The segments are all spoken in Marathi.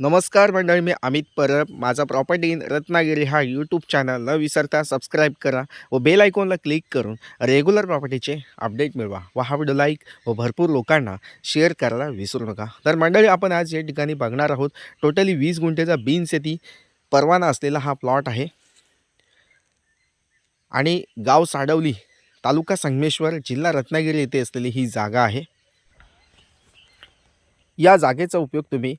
नमस्कार मंडळी मी अमित परब. माझा प्रॉपर्टी इन रत्नागिरी हा यूट्यूब चॅनल न विसरता सबस्क्राईब करा व बेल आयकॉनला क्लिक करून रेग्युलर प्रॉपर्टीचे अपडेट मिळवा व हा व्हिडिओ लाईक व भरपूर लोकांना शेअर करायला विसरू नका. तर मंडळी आपण आज या ठिकाणी बघणार आहोत टोटली वीस गुंठेचा बीन्स शेती परवाना असलेला हा प्लॉट आहे. आणि गाव साडवली तालुका संगमेश्वर जिल्हा रत्नागिरी येथे असलेली ही जागा आहे. या जागेचा उपयोग तुम्ही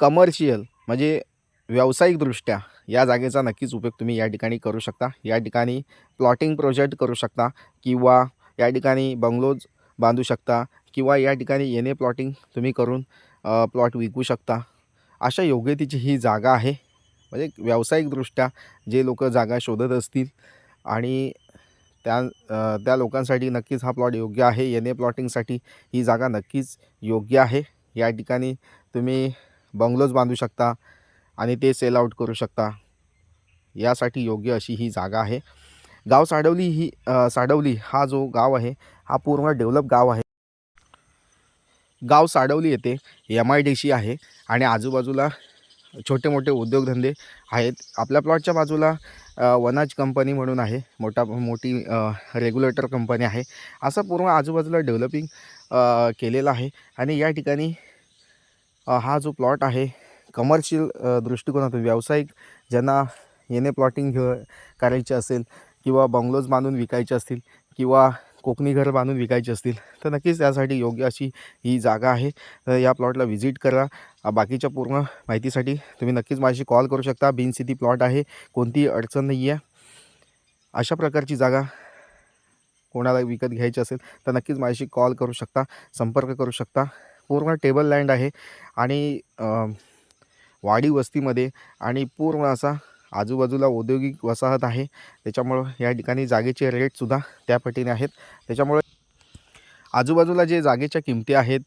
कमर्शियल म्हणजे व्यावसायिकदृष्ट्या या जागेचा नक्कीच उपयोग तुम्ही या ठिकाणी करू शकता. या ठिकाणी प्लॉटिंग प्रोजेक्ट करू शकता किंवा या ठिकाणी बंगलोज बांधू शकता किंवा या ठिकाणी येणे प्लॉटिंग तुम्ही करून प्लॉट विकू शकता. अशा योग्यतेची ही जागा आहे. म्हणजे व्यावसायिकदृष्ट्या जे लोक जागा शोधत असतील आणि त्या त्या लोकांसाठी नक्कीच हा प्लॉट योग्य आहे. येणे प्लॉटिंगसाठी ही जागा नक्कीच योग्य आहे. या ठिकाणी तुम्ही बंगलोज बांधू शकता आणि ते सेल आउट करू शकता. यासाठी योग्य अशी ही जागा आहे. गाव साडवली ही साडवली हा जो गाव आहे हा पूर्ण डेव्हलप गाव आहे. गाव साडवली येथे एम आय डी सी आहे आणि आजूबाजूला छोटे मोठे उद्योगधंदे आहेत. आपल्या प्लॉटच्या बाजूला वनाज कंपनी म्हणून आहे. मोठा मोठी रेग्युलेटर कंपनी आहे. असं पूर्ण आजूबाजूला डेव्हलपिंग केलेलं आहे. आणि या ठिकाणी हा जो प्लॉट आहे कमर्शियल दृष्टिकोनातून व्यावसायिक ज्यांना येणे प्लॉटिंग घे करायचे असेल किंवा बंगलोज बांधून विकायचे असतील किंवा कोकणी घर बांधून विकायची असतील तर नक्कीच त्यासाठी योग्य अशी ही जागा आहे. तर या प्लॉटला व्हिजिट करा. बाकीच्या पूर्ण माहितीसाठी तुम्ही नक्कीच माझ्याशी कॉल करू शकता. बिनसिटी प्लॉट आहे. कोणतीही अडचण नाही आहे अशा प्रकारची जागा कोणाला विकत घ्यायची असेल तर नक्कीच माझ्याशी कॉल करू शकता संपर्क करू शकता. पूर्ण टेबल लँड आहे आणि वाडी वस्तीमध्ये आणि पूर्ण असा आजूबाजूला औद्योगिक वसाहत आहे. त्याच्यामुळं या ठिकाणी जागेचे रेटसुद्धा त्या पटीने आहेत. त्याच्यामुळे आजूबाजूला जे जागेच्या किमती आहेत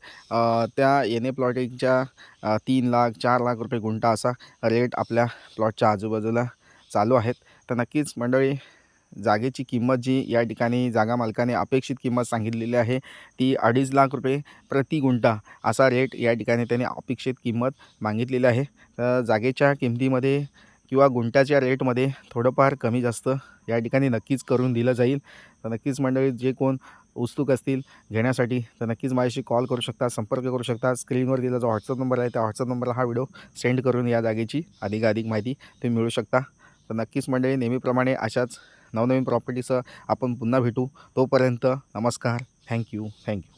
त्या येणे प्लॉटिंगच्या तीन लाख चार लाख रुपये गुंठा असा रेट आपल्या प्लॉटच्या आजूबाजूला चालू आहेत. तर नक्कीच मंडळी जागेची किंमत जी या ठिकाणी जागा मालकाने अपेक्षित किंमत सांगितलेली आहे ती अडीच लाख रुपये प्रति गुंठा असा रेट या ठिकाणी त्याने अपेक्षित किंमत मागितलेली आहे. तर जागेच्या किमतीमध्ये किंवा गुंठ्याच्या रेटमध्ये थोडंफार कमी जास्त या ठिकाणी नक्कीच करून दिलं जाईल. तर नक्कीच मंडळी जे कोण उत्सुक असतील घेण्यासाठी तर नक्कीच माझ्याशी कॉल करू शकता संपर्क करू शकता. स्क्रीनवर दिला जो व्हॉट्सअप नंबर आहे त्या व्हॉट्सअप नंबरला हा व्हिडिओ सेंड करून या जागेची अधिकाधिक माहिती तुम्ही मिळू शकता. तर नक्कीच मंडळी नेहमीप्रमाणे अशाच नवनवीन प्रॉपर्टीसह आपण पुन्हा भेटू. तोपर्यंत नमस्कार. Thank you thank you